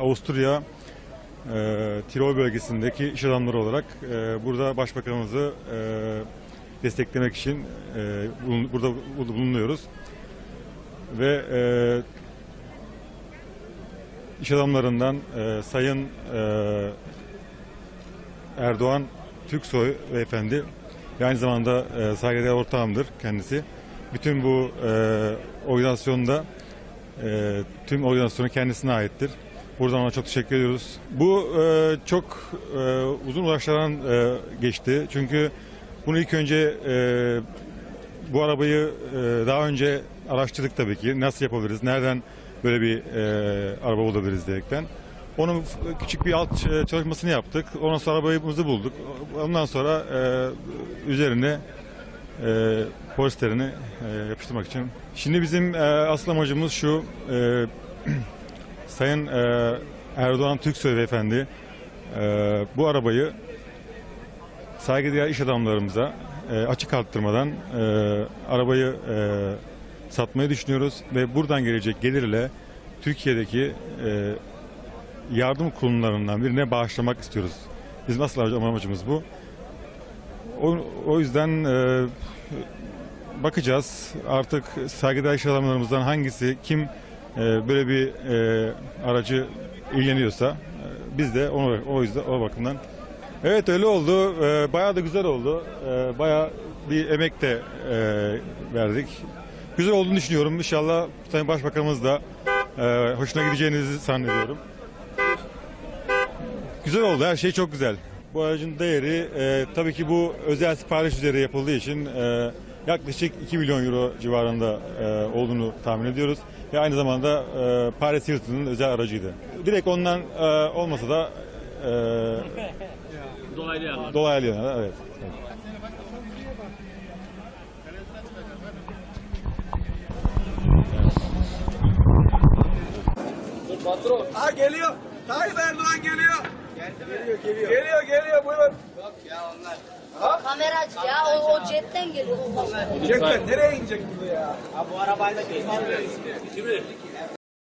da e, Tirol bölgesindeki iş adamları olarak e, burada başbakanımızı e, desteklemek için e, bulun- burada bulunuyoruz. Ve e, iş adamlarından e, Sayın e, Erdoğan Türksoy beyefendi ve aynı zamanda e, saygıdeğer ortağımdır kendisi. Bütün bu e, organizasyonda e, tüm organizasyonu kendisine aittir. Buradan ona çok teşekkür ediyoruz. Bu e, çok e, uzun uğraşlardan e, geçti. Çünkü bunu ilk önce e, bu arabayı e, daha önce araştırdık tabii ki. Nasıl yapabiliriz, nereden böyle bir e, araba bulabiliriz diyerekten. Onun küçük bir alt ç- çalışmasını yaptık. Ondan sonra arabayımızı bulduk. Ondan sonra e, üzerine e, posterini e, yapıştırmak için. Şimdi bizim e, asıl amacımız şu. E, Sayın e, Erdoğan Türksoy Beyefendi e, bu arabayı saygıdeğer iş adamlarımıza e, açık arttırmadan e, arabayı e, satmayı düşünüyoruz ve buradan gelecek gelirle Türkiye'deki e, yardım kurumlarından birine bağışlamak istiyoruz. Bizim asıl amacımız bu. O, o yüzden e, bakacağız artık saygıdeğer iş hangisi kim e, böyle bir e, aracı ilgileniyorsa e, biz de onu o yüzden o bakımdan Evet öyle oldu. E, bayağı da güzel oldu. E, bayağı bir emek de e, verdik. Güzel olduğunu düşünüyorum. İnşallah Sayın Başbakanımız da e, hoşuna gideceğinizi zannediyorum. Güzel oldu. Her şey çok güzel. Bu aracın değeri e, tabii ki bu özel sipariş üzere yapıldığı için e, yaklaşık 2 milyon euro civarında e, olduğunu tahmin ediyoruz. Ve aynı zamanda e, Paris Hilton'un özel aracıydı. Direkt ondan e, olmasa da e, Dolaylı yerler. dolaylı yönden, evet. evet. Ha geliyor. Tayyip Erdoğan geliyor. Geliyor, geliyor. Geliyor, geliyor. Buyurun. Kameracı ya o, o jetten geliyor. o. Cepten nereye inecek burada ya? Kimi?